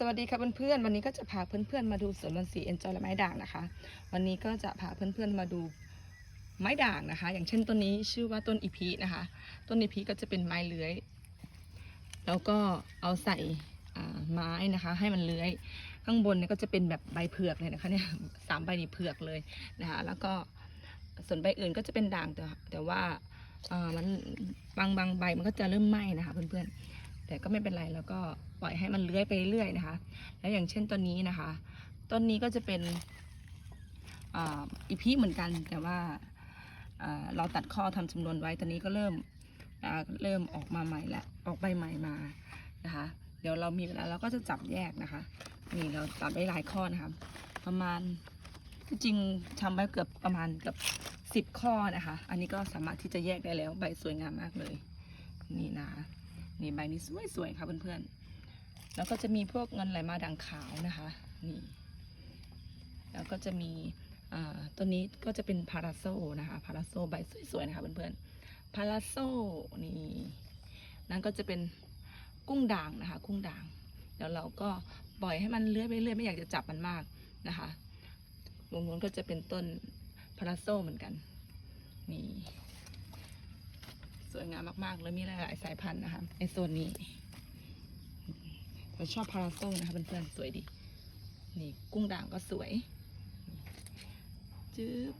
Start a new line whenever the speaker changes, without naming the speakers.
สวัสดีค่ะเพื่อนๆ วันนี้ก็จะพาเพื่อนๆ มาดูสวนมันสีเอ็นจอยและไม้ด่างนะคะ วันนี้ก็จะพาเพื่อนๆ มาดูไม้ด่างนะคะ อย่างเช่นต้นนี้ชื่อว่าต้นอีพีนะคะ ต้นอีพีก็จะเป็นไม้เลื้อย แล้วก็เอาใส่ไม้นะคะ ให้มันเลื้อย ข้างบนเนี่ยก็จะเป็นแบบใบเผือกเลยนะคะเนี่ยสามใบนี่เผือกเลยนะคะ แล้วก็ส่วนใบอื่นก็จะเป็นด่างแต่แต่ว่าอ่ามันบางบางใบมันก็จะเริ่มไหม้นะคะเพื่อนๆ แต่ก็ไม่เป็นไรแล้วก็ปล่อยให้มันเลื้อยไปเรื่อยนะคะ แล้วอย่างเช่นต้นนี้นะคะ ต้นนี้ก็จะเป็นอีพีเหมือนกันแต่ว่าเราตัดข้อทำจำนวนไว้ตอนนี้ก็เริ่มเริ่มออกมาใหม่ละออกใบใหม่มานะคะ เดี๋ยวเรามีเวลาเราก็จะจับแยกนะคะ นี่เราตัดไว้หลายข้อนะคะประมาณที่จริงทำไว้เกือบประมาณเกือบสิบข้อนะคะ อันนี้ก็สามารถที่จะแยกได้แล้วใบสวยงามมากเลย นี่นะคะ นี่ใบนี้สวยๆค่ะเพื่อนๆ แล้วก็จะมีพวกเงินไหลมาด่างขาวนะคะนี่แล้วก็จะมีตัวนี้ก็จะเป็นพาราโซนะคะพาราโซใบสวยๆนะคะเพื่อนๆพาราโซนี่นั่นก็จะเป็นกุ้งด่างนะคะ กุ้งด่างเดี๋ยวเราก็ปล่อยให้มันเลื้อยไปเรื่อยไม่อยากจะจับมันมากนะคะวงนู้นก็จะเป็นต้นพาราโซเหมือนกัน ส วยงามมากๆ แล้วมีหลายๆสายพันธุ์นะคะในโซนนี้เราชอบพาราโซนะคะเพื่อนๆสวยดี นี่กุ้งด่างก็สวย จึ๊บ